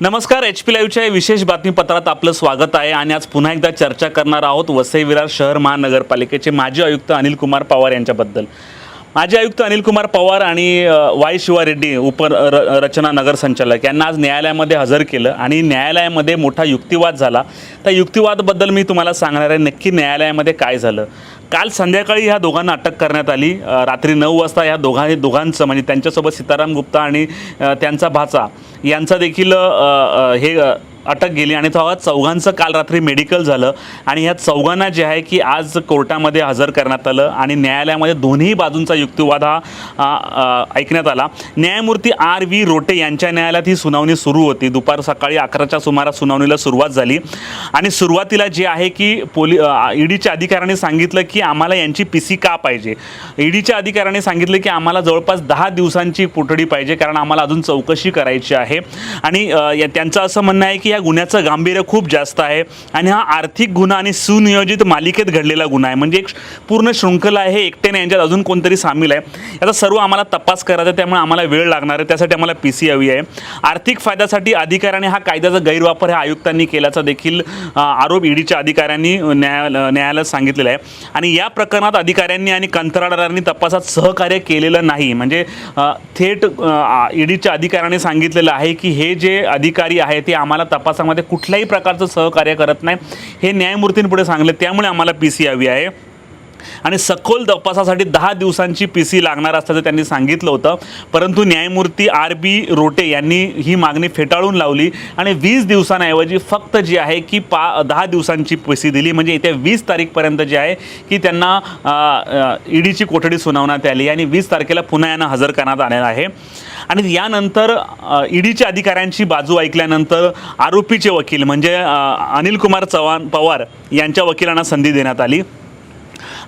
नमस्कार H P लाईव्हच्या विशेष बातमीपत्रात आपलं स्वागत आहे आणि आज पुन्हा एकदा चर्चा करणार आहोत वसई विरार शहर महानगरपालिकेचे माजी आयुक्त अनिल कुमार पवार यांच्याबद्दल. माजी आयुक्त अनिल कुमार पवार आणि वाय शिवा रेड्डी उप र- रचना नगर संचालक यांना आज न्यायालयामध्ये हजर केलं आणि न्यायालयामध्ये मोठा युक्तिवाद झाला. त्या युक्तिवादबद्दल मी तुम्हाला सांगणार आहे नक्की न्यायालयामध्ये काय झालं. काल संध्याकाळी ह्या दोघांना अटक करण्यात आली. रात्री नऊ वाजता ह्या दोघां दोघांचं म्हणजे त्यांच्यासोबत सीताराम गुप्ता आणि त्यांचा भाचा यांचा देखील हे अटक गेली आणि तेव्हा चौघांचं काल रात्री मेडिकल झालं. आणि ह्या चौघांना जे आहे की आज कोर्टामध्ये हजर करण्यात आलं आणि न्यायालयामध्ये दोन्ही बाजूंचा युक्तिवाद हा ऐकण्यात आला. न्यायमूर्ती आर व्ही रोटे यांच्या न्यायालयात ही सुनावणी सुरू होती. दुपार सकाळी अकराच्या सुमारास सुनावणीला सुरुवात झाली. आणि सुरुवातीला जे आहे की पोली ईडीच्या अधिकाऱ्यांनी सांगितलं की आम्हाला यांची पी सी का पाहिजे? ईडीच्या अधिकाऱ्यांनी सांगितलं की आम्हाला जवळपास दहा दिवसांची पुटडी पाहिजे कारण आम्हाला अजून चौकशी करायची आहे. आणि या- त्यांचं असं म्हणणं आहे की या गुन्ह्याचं गांभीर्य खूप जास्त आहे आणि हा आर्थिक गुन्हा आणि सुनियोजित मालिकेत घडलेला गुन्हा आहे. म्हणजे एक पूर्ण शृंखला आहे एकट्याने यांच्यात अजून कोणतरी सामील आहे. याचा सर्व आम्हाला तपास करायचा आहे त्यामुळे आम्हाला वेळ लागणार आहे त्यासाठी आम्हाला पी सी हवी आहे. आर्थिक फायद्यासाठी अधिकाऱ्याने हा कायद्याचा गैरवापर ह्या आयुक्तांनी केल्याचा देखील आरोप ईडीच्या अधिकाऱ्यांनी न्याया न्यायालयात सांगितलेला आहे. आणि या प्रकरणात अधिकाऱ्यांनी आणि कंत्राटदारांनी तपासात सहकार्य केलेलं नाही. म्हणजे थेट ईडीच्या अधिकाऱ्यांनी सांगितलेलं आहे की हे जे अधिकारी आहे ते आम्हाला तपास तपासामध्ये कुठल्याही प्रकारचं सहकार्य करत नाही. हे न्यायमूर्तींपुढे सांगले त्यामुळे आम्हाला पी सी हवी आहे. आणि सखोल तपासासाठी दहा दिवसांची पी सी लागणार असल्याचं त्यांनी सांगितलं होतं. परंतु न्यायमूर्ती आर बी रोटे यांनी ही मागणी फेटाळून लावली आणि वीस दिवसांऐवजी फक्त जी आहे की पा दहा दिवसांची पी सी दिली. म्हणजे येत्या वीस तारीखपर्यंत जे आहे की त्यांना ईडीची कोठडी सुनावण्यात आली आणि वीस तारखेला पुन्हा यांना हजर करण्यात आलेला आहे. आणि यानंतर ईडीच्या अधिकाऱ्यांची बाजू ऐकल्यानंतर आरोपीचे वकील म्हणजे अनिल कुमार चव्हाण पवार यांच्या वकिलांना संधी देण्यात आली.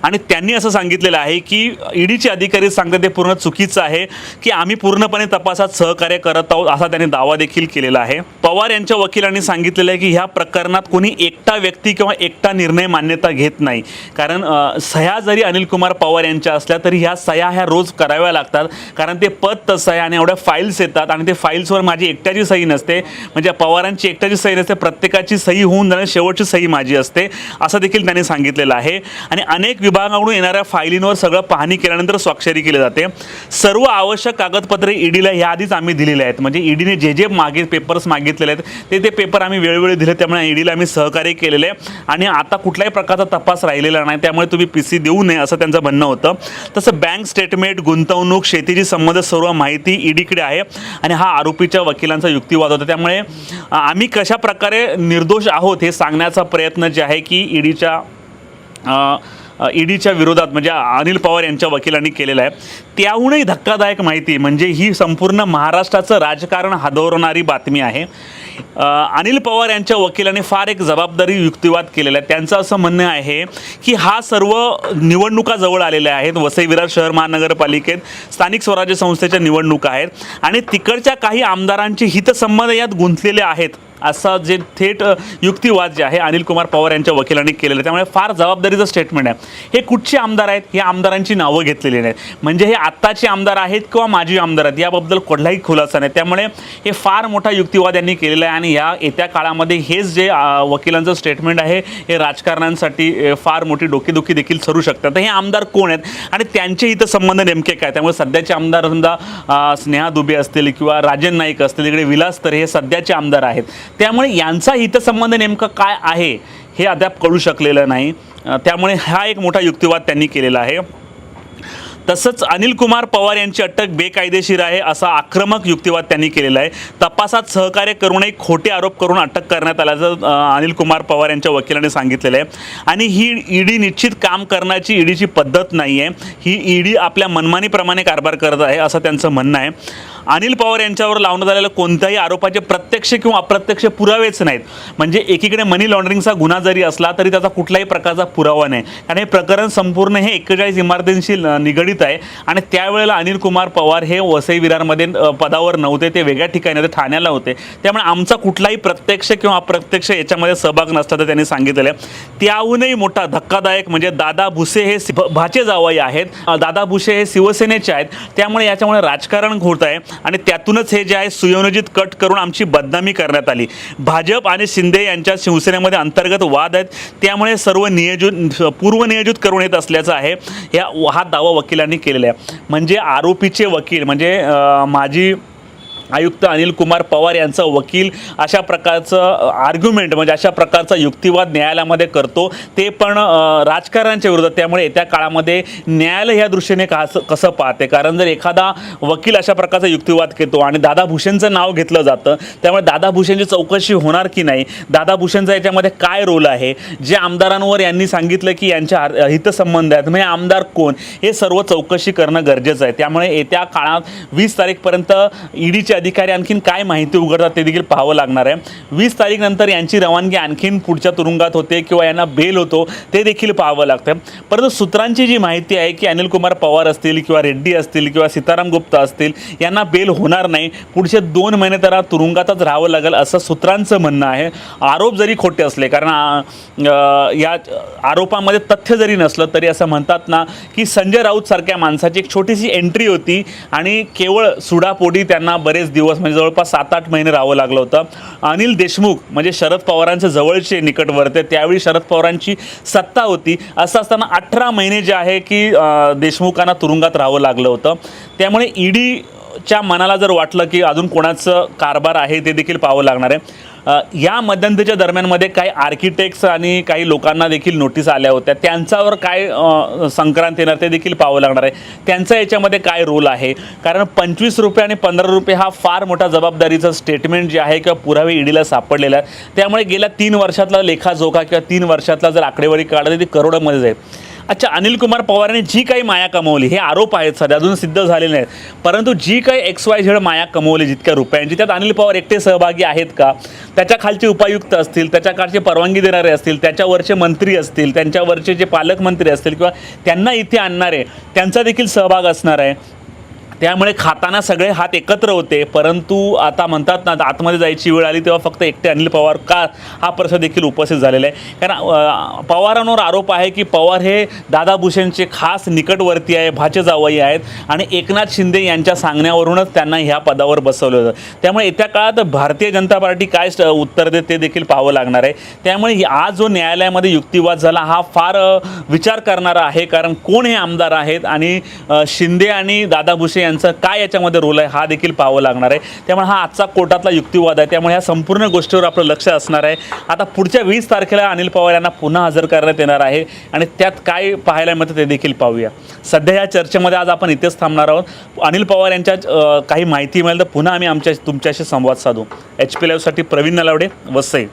आणि त्यांनी असं सांगितलेलं आहे की ईडीचे अधिकारी सांगतात ते पूर्ण चुकीचं आहे की आम्ही पूर्णपणे तपासात सहकार्य करत आहोत असा त्यांनी दावा देखील केलेला आहे. पवार यांच्या वकिलांनी सांगितलेलं आहे की ह्या प्रकरणात कोणी एकटा व्यक्ती किंवा एकटा निर्णय मान्यता घेत नाही. कारण सह्या जरी अनिल कुमार पवार यांच्या असल्या तरी ह्या सह्या ह्या रोज कराव्या लागतात. कारण ते पद तसं आहे आणि एवढ्या फाईल्स येतात आणि ते फाईल्सवर माझी एकट्याची सही नसते. म्हणजे पवारांची एकट्याची सही नसते प्रत्येकाची सही होऊन जाणे शेवटची सही माझी असते असं देखील त्यांनी सांगितलेलं आहे. आणि अनेक विभागाकडून येणाऱ्या फायलींवर सगळं पाहणी केल्यानंतर स्वाक्षरी केली जाते. सर्व आवश्यक कागदपत्रे ईडीला ह्या आधीच आम्ही दिलेले आहेत. म्हणजे ईडीने जे जे मागे पेपर्स मागितलेले आहेत ते ते पेपर आम्ही वेळोवेळी दिले त्यामुळे ईडीला आम्ही सहकार्य केलेले आहे. आणि आता कुठल्याही प्रकारचा तपास राहिलेला नाही त्यामुळे तुम्ही पी सी देऊ नये असं त्यांचं म्हणणं होतं. तसं बँक स्टेटमेंट गुंतवणूक शेतीची संबंध सर्व माहिती ईडीकडे आहे. आणि हा आरोपीच्या वकिलांचा युक्तिवाद होता. त्यामुळे आम्ही कशा प्रकारे निर्दोष आहोत हे सांगण्याचा प्रयत्न जे आहे की ईडीच्या ईडीच्या विरोधात म्हणजे अनिल पवार यांच्या वकिलांनी केलेला आहे. त्याहूनही धक्कादायक माहिती म्हणजे ही संपूर्ण महाराष्ट्राचं राजकारण हादरवणारी बातमी आहे. अनिल पवार यांच्या वकिलाने फार एक जबाबदारी युक्तिवाद केलेला आहे. त्यांचं असं म्हणणं आहे की हा सर्व निवडणुका जवळ आलेल्या आहेत. वसई विरार शहर महानगरपालिकेत स्थानिक स्वराज्य संस्थेच्या निवडणुका आहेत. आणि तिकडच्या काही आमदारांचे हितसंबंध यात गुंतलेले आहेत. असा जे थेट युक्तिवाद जे आहे अनिल कुमार पवार यांच्या वकिलांनी केलेलं आहे. त्यामुळे फार जबाबदारीचं स्टेटमेंट आहे. हे कुठचे आमदार आहेत? हे आमदारांची नावं घेतलेली नाहीत. म्हणजे हे आत्ताचे आमदार आहेत किंवा माजी आमदार आहेत याबद्दल कुठलाही खुलासा नाही. त्यामुळे हे फार मोठा युक्तिवाद यांनी केलेला आहे आणि या येत्या काळामध्ये हेच जे वकिलांचं स्टेटमेंट आहे हे राजकारण्यांसाठी फार मोठी डोकेदुखी देखील ठरू शकतात. तर हे आमदार कोण आहेत? आणि त्यांचे इथं संबंध नेमके काय? त्यामुळे सध्याचे आमदार समजा स्नेहा दुबे असतील किंवा राजन नाईक असतील इकडे विलास तर हे सध्याचे आमदार आहेत. त्यामुळे यांचा हितसंबंध नेमकं काय आहे हे अद्याप कळू शकलेलं नाही. त्यामुळे हा एक मोठा युक्तिवाद त्यांनी केलेला आहे. तसंच अनिल कुमार पवार यांची अटक बेकायदेशीर आहे असा आक्रमक युक्तिवाद त्यांनी केलेला आहे. तपासात सहकार्य करूनही खोटे आरोप करून अटक करण्यात आल्याचं अनिल कुमार पवार यांच्या वकिलाने सांगितलेलं आहे. आणि ही ईडी निश्चित काम करण्याची ईडीची पद्धत नाही आहे ही ईडी आपल्या मनमानीप्रमाणे कारभार करत आहे असं त्यांचं म्हणणं आहे. अनिल पवार यांच्यावर लावण्यात आलेल्या कोणत्याही आरोपाचे प्रत्यक्ष किंवा अप्रत्यक्ष पुरावेच नाहीत. म्हणजे एकीकडे मनी लॉन्ड्रिंगचा गुन्हा जरी असला तरी त्याचा कुठलाही प्रकारचा पुरावा नाही. कारण हे प्रकरण संपूर्ण हे एक्केचाळीस इमारतींशी अ, निगडीत आहे. आणि त्यावेळेला अनिल कुमार पवार हे वसई विरारमध्ये पदावर नव्हते ते वेगळ्या ठिकाणी होते ठाण्याला होते. त्यामुळे आमचा कुठलाही प्रत्यक्ष किंवा अप्रत्यक्ष याच्यामध्ये सहभाग नसल्याचं त्यांनी सांगितलेलं आहे. त्याहूनही मोठा धक्कादायक म्हणजे दादा भुसे हे भाचे जावई आहेत. दादा भुसे हे शिवसेनेचे आहेत. त्यामुळे याच्यामुळे राजकारण घोट आहे. आणि त्यातूनच हे जे आहे सुयोजित कट करून आमची बदनामी करण्यात आली. भाजप आणि शिंदे यांच्या शिवसेनेमध्ये अंतर्गत वाद आहेत. त्यामुळे सर्व नियोजित पूर्वनियोजित करून येत असल्याचं आहे. या हा दावा वकिलांनी केलेला आहे. म्हणजे आरोपीचे वकील म्हणजे माझी आयुक्त अनिल कुमार पवार यांचा वकील अशा प्रकारचं आर्ग्युमेंट म्हणजे अशा प्रकारचा युक्तिवाद न्यायालयामध्ये करतो. ते पण राजकारणाच्या राजकारण्यांच्या विरोधात त्यामुळे येत्या काळामध्ये न्यायालय ह्या दृष्टीने कसं कसं पाहते? कारण जर एखादा वकील अशा प्रकारचा युक्तिवाद घेतो आणि दादा भूषणचं नाव घेतलं जातं त्यामुळे दादा भूषणची चौकशी होणार की नाही? दादा भूषणचा याच्यामध्ये काय रोल आहे? जे आमदारांवर यांनी सांगितलं की यांच्या आर- हितसंबंध आहेत. म्हणजे आमदार कोण? हे सर्व चौकशी करणं गरजेचं आहे. त्यामुळे येत्या काळात वीस तारीखपर्यंत अधिकारी आणखीन काय माहिती उघडतात ते देखील पाहावं लागणार आहे. वीस तारीखनंतर यांची रवानगी आणखीन पुढच्या तुरुंगात होते किंवा यांना बेल होतो ते देखील पाहावं लागतं. परंतु सूत्रांची जी माहिती आहे की अनिल कुमार पवार असतील किंवा रेड्डी असतील किंवा सीताराम गुप्ता असतील यांना बेल होणार नाही. पुढचे दोन महिने तर तुरुंगातच राहावं लागेल असं सूत्रांचं म्हणणं आहे. आरोप जरी खोटे असले कारण या आरोपामध्ये तथ्य जरी नसलं तरी असं म्हणतात ना की संजय राऊत सारख्या माणसाची एक छोटीशी एंट्री होती आणि केवळ सुडापोटी त्यांना बरेच दिवस म्हणजे जवळपास सात आठ महिने राहावं लागलं होतं. अनिल देशमुख म्हणजे शरद पवारांचे जवळचे निकटवर्ते त्यावेळी शरद पवारांची सत्ता होती. असं असताना अठरा महिने जे आहे की देशमुखांना तुरुंगात राहावं लागलं होतं. त्यामुळे ईडी च्या मनाला जर वाटलं की अजून कोणाचं कारभार आहे ते देखील पाहावं लागणार आहे. या मध्यंतरीच्या दरम्यानमध्ये काही आर्किटेक्ट्स आणि काही लोकांना देखील नोटीस आल्या होत्या. त्यांच्यावर काय संक्रांत येणार ते देखील पाहावं लागणार आहे. त्यांचा याच्यामध्ये काय रोल आहे? कारण पंचवीस रुपये आणि पंधरा रुपये हा फार मोठा जबाबदारीचं स्टेटमेंट जे आहे किंवा पुरावे ईडीला सापडलेला आहे. त्यामुळे गेल्या तीन वर्षातला लेखाजोखा किंवा तीन वर्षातला जर आकडेवारी काढली ती करोडमध्ये जाईल अच्छा अनिल कुमार पवारांनी जी काही माया कमवली हे आरोप आहेत सध्या अजून सिद्ध झालेले नाहीत. परंतु जी काही एक्स वाय झेड माया कमवली जितक्या रुपयांची त्यात अनिल पवार एकटे सहभागी आहेत का? त्याच्या खालचे उपायुक्त असतील त्याच्या खालचे परवानगी देणारे असतील त्याच्यावरचे मंत्री असतील त्यांच्यावरचे जे पालकमंत्री असतील किंवा त्यांना इथे आणणारे त्यांचा देखील सहभाग असणार आहे. त्यामुळे खाताना सगळे हात एकत्र होते परंतु आता म्हणतात ना आतमध्ये जायची वेळ आली तेव्हा फक्त एकटे अनिल पवार का हा प्रश्न देखील उपस्थित झालेला आहे. कारण पवारांवर आरोप आहे की पवार हे दादा भूषणचे खास निकटवर्ती आहे भाचे जावई आहेत आणि एकनाथ शिंदे यांच्या सांगण्यावरूनच त्यांना ह्या पदावर बसवलं होतं. त्यामुळे येत्या काळात भारतीय जनता पार्टी काय उत्तर देते ते देखील पाहावं लागणार आहे. त्यामुळे आज जो न्यायालयामध्ये युक्तिवाद झाला हा फार विचार करणारा आहे. कारण कोण हे आमदार आहेत आणि शिंदे आणि दादा भुसे यांचं काय याच्यामध्ये रोल आहे हा देखील पाहावं लागणार आहे. त्यामुळे हा आजचा कोर्टातला युक्तिवाद आहे. त्यामुळे ह्या संपूर्ण गोष्टीवर आपलं लक्ष असणार आहे. आता पुढच्या वीस तारखेला अनिल पवार यांना पुन्हा हजर करण्यात येणार आहे. आणि त्यात काय पाहायला मिळतं ते देखील पाहूया. सध्या या चर्चेमध्ये आज आपण इथेच थांबणार आहोत. अनिल पवार यांच्या काही माहिती मिळेल तर पुन्हा आम्ही आमच्या तुमच्याशी संवाद साधू. एच पी लाईव्हसाठी प्रवीण नलावडे वसई.